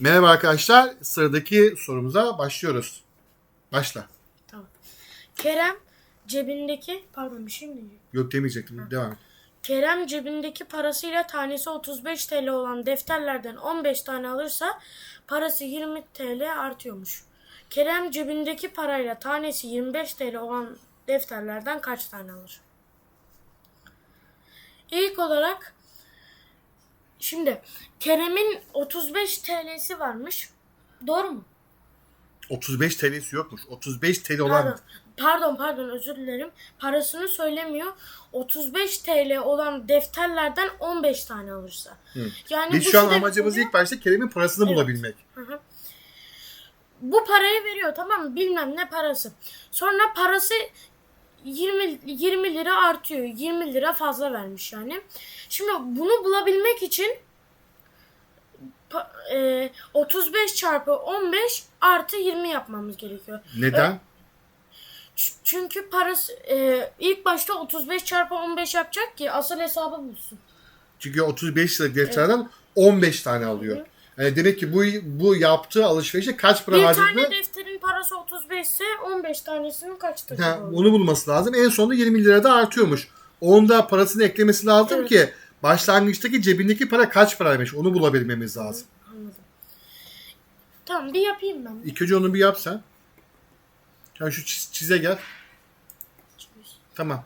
Merhaba arkadaşlar. Sıradaki sorumuza başlıyoruz. Başla. Tamam. Kerem cebindeki pardon bir şey mi? Yok demeyecektim. Devam et. Kerem cebindeki parasıyla tanesi 35 TL olan defterlerden 15 tane alırsa parası 20 TL artıyormuş. Kerem cebindeki parayla tanesi 25 TL olan defterlerden kaç tane alır? İlk olarak şimdi Kerem'in 35 TL'si varmış. Doğru mu? 35 TL'si yokmuş. 35 TL olan Pardon. Pardon pardon özür dilerim. Parasını söylemiyor. 35 TL olan defterlerden 15 tane alırsa. Yani biz bu şu an amacımız ilk başta Kerem'in parasını Evet. bulabilmek. bu parayı veriyor tamam mı? Bilmem ne parası. Sonra parası 20 20 lira artıyor. 20 lira fazla vermiş yani. Şimdi bunu bulabilmek için pa- e, 35 çarpı 15 artı 20 yapmamız gerekiyor. Neden? Ç- Çünkü parası e, ilk başta 35 çarpı 15 yapacak ki asıl hesabı bulsun. Çünkü 35 liralık defterden 15 tane alıyor. Yani demek ki bu bu yaptığı alışverişe kaç para Bir harcadı? tane defterin parası 35 ise 15 tanesinin kaçtır? Ha, onu bulması lazım. En sonunda 20 lira da artıyormuş. Onda parasını eklemesi lazım Evet. ki başlangıçtaki cebindeki para kaç paraymış onu bulabilmemiz lazım. Anladım. Tamam bir yapayım ben. İlk önce onu bir yap sen. Sen şu çiz- çize gel. Tamam.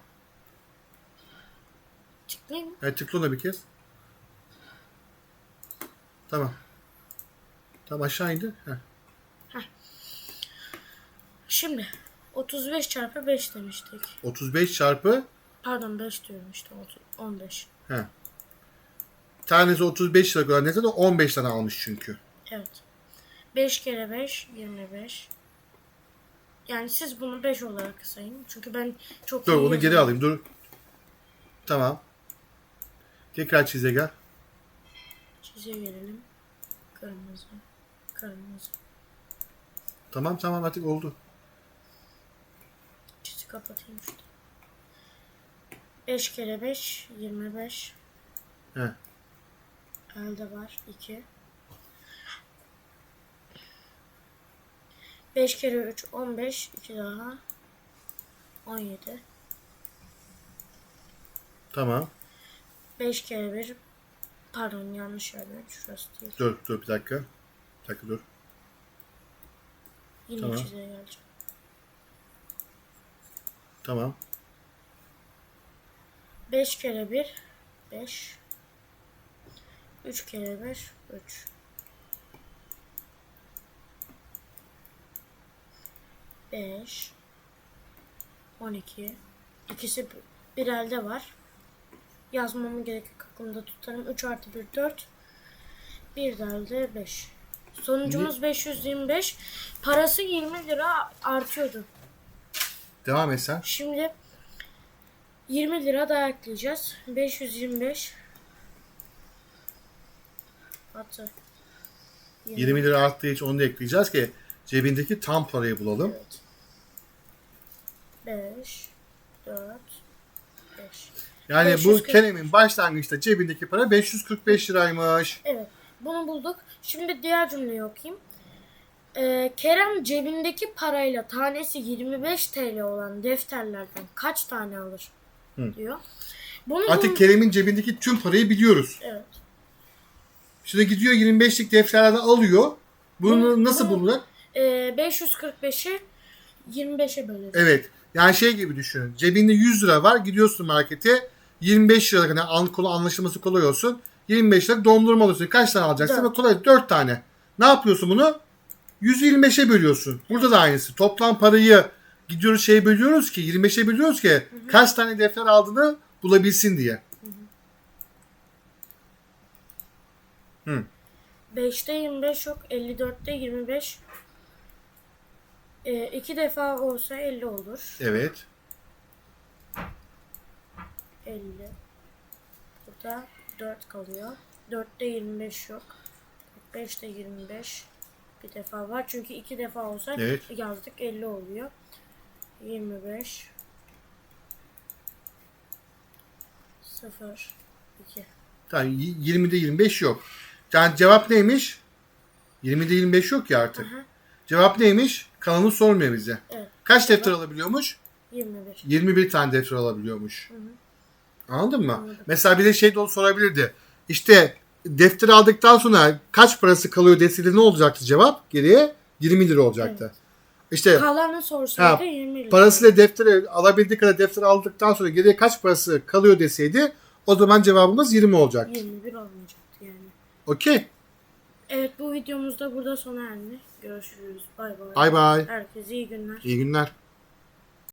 Tıklayayım mı? Evet, tıkla ona bir kez. Tamam. Tamam aşağı indi. Heh. Şimdi 35 çarpı 5 demiştik. 35 çarpı Pardon 5 diyorum işte 30 15. he. Tanesi 35 lira kadar neyse de 15 tane almış çünkü. Evet. 5 kere 5 25. Yani siz bunu 5 olarak sayın. Çünkü ben çok Dur bunu geri alayım dur. Tamam. Tekrar çize gel. Çize gelelim. Kırmızı. Kırmızı. Tamam tamam artık oldu. Kapatayım şurada. 5 kere 5 25. He. Elde var 2. 5 kere 3 15. 2 daha. 17. Tamam. 5 kere 1 pardon yanlış yerden şurası değil. Dur dur bir dakika. Bir dakika dur. Yine Tamam. çize geleceğim. Tamam. 5 kere 1 5 3 kere 5 3 5 12 İkisi bir elde var. Yazmamı gerek yok aklımda tutarım. 3 artı 1 4 Bir de elde 5. Sonucumuz 525. Parası 20 lira artıyordu. Devam et sen. Şimdi 20 lira daha ekleyeceğiz. 525 artı 20 lira arttığı için onu da ekleyeceğiz ki cebindeki tam parayı bulalım. Evet. 5 4 5 Yani bu 540. Kerem'in başlangıçta cebindeki para 545 liraymış. Evet. Bunu bulduk. Şimdi diğer cümleyi okuyayım. Ee, Kerem cebindeki parayla tanesi 25 TL olan defterlerden kaç tane alır? Hı. diyor. Bunu Artık Kerem'in cebindeki tüm parayı biliyoruz. Evet. Şimdi gidiyor 25'lik defterlerden alıyor. Bunu Bunu- nasıl bunu- bulunur? Ee, 545'i 25'e böleriz. Evet. Yani şey gibi düşün. Cebinde 100 lira var. Gidiyorsun markete. 25 lira yani an, kolu anlaşılması kolay olsun. 25 lira dondurma alıyorsun. Kaç tane alacaksın? Dört. Kolay 4 tane. Ne yapıyorsun bunu? 125'e bölüyorsun. Burada da aynısı. Toplam parayı gidiyoruz şeye bölüyoruz ki 25'e bölüyoruz ki kaç tane defter aldığını bulabilsin diye. 5'te 25 yok. 54'te 25. Ee, iki defa olsa 50 olur. Evet. 50. Burada 4 kalıyor. 4'te 25 yok. 5'te 25. Bir defa var. Çünkü iki defa olsa Evet. yazdık 50 oluyor. 25. 0. 2. Yani 20'de 25 yok. Yani cevap neymiş? 20'de 25 yok ya artık. Aha. Cevap neymiş? Kanalın sormuyor bize. Evet. Kaç defter alabiliyormuş? 21. 21 tane defter alabiliyormuş. Anladın mı? Anladım. Mesela bir de şey de sorabilirdi. İşte defter aldıktan sonra kaç parası kalıyor deseydi ne olacaktı cevap? Geriye 20 lira olacaktı. İşte Kalanın sorusuydu Ha, 20 lira. parasıyla defteri alabildiği kadar defter aldıktan sonra geriye kaç parası kalıyor deseydi o zaman cevabımız 20 olacaktı. 21 olmayacaktı yani. Okey. Evet bu videomuz da burada sona erdi. Görüşürüz. Bay bay. Bay bay. Herkese iyi günler. İyi günler.